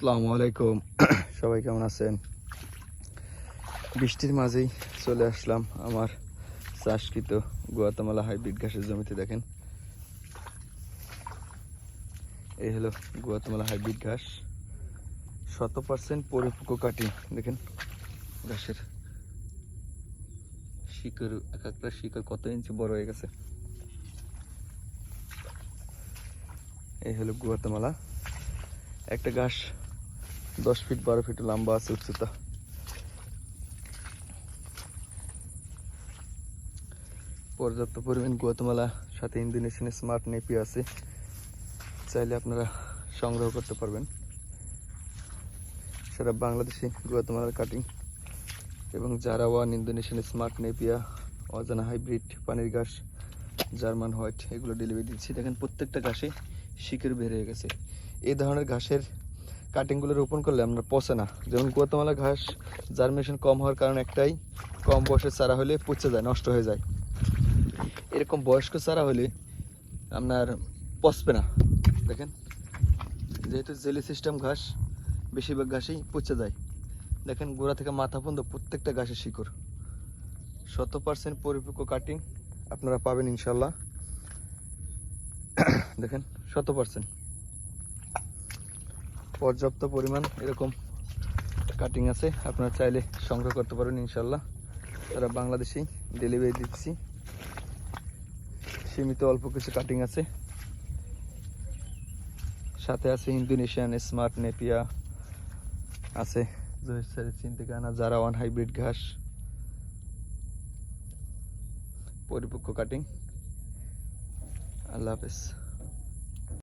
আসসালামু আলাইকুম সবাই কেমন আছেন? বৃষ্টির মাঝেই চলে আসলাম আমার চাষকৃত গুয়াতামালা হাইব্রিড ঘাসের জমিতে, দেখেন। এই হলো গুয়াতামালা হাইব্রিড ঘাস। শত পার্সেন্ট পরিপক্ক কাটি, দেখেন ঘাসের শিকড়, এক একটা শিকড় কত ইঞ্চি বড় হয়ে গেছে। এই হলো গুয়াতামালা। একটা ঘাস দশ ফিট বারো ফিট লম্বা আছে উচ্চতা। পর্যাপ্ত পরিমাণ গুয়াতামালা, সাথে ইন্দোনেশিয়ান স্মার্ট নেপি আছে। চাইলে আপনারা সংগ্রহ করতে পারবেন। সারা বাংলাদেশে গুয়াতামালার কাটিং এবং যারা ওয়ান ইন্দোনেশিয়ান স্মার্ট নেপিয়া, অজানা হাইব্রিড পানির ঘাস, জার্মান হোয়াইট, এগুলো ডেলিভারি দিচ্ছি। দেখেন, প্রত্যেকটা ঘাসে শিকড় বের হয়ে গেছে। এই ধরনের ঘাসের কাটিংগুলো রোপণ করলে আপনার পচে না। যেমন গুয়াতামালা ঘাস জার্মিনেশন কম হওয়ার কারণ একটাই, কম বয়সের চারা হলে পচে যায়, নষ্ট হয়ে যায়। এরকম বয়স্ক চারা হলে আপনার পচবে না। দেখেন, যেহেতু জেলি সিস্টেম ঘাস, বেশিরভাগ ঘাসেই পচে যায়। দেখেন, গোড়া থেকে মাথা পর্যন্ত প্রত্যেকটা ঘাসের শিকড়। শত পার্সেন্ট পরিপক্ক কাটিং আপনারা পাবেন ইনশাল্লাহ দেখেন শত পার্সেন্ট পর্যাপ্ত পরিমাণ এরকম কাটিং আছে। আপনারা চাইলে সংগ্রহ করতে পারেন ইনশাল্লাহ তারা বাংলাদেশেই ডেলিভারি দিচ্ছি। সীমিত অল্প কিছু কাটিং আছে। সাথে আছে ইন্দোনেশিয়ান স্মার্ট নেপিয়া আছে। চীন থেকে যারা ওয়ান হাইব্রিড ঘাস পরিপক্ক কাটিং আল্লাহ হাফেজ।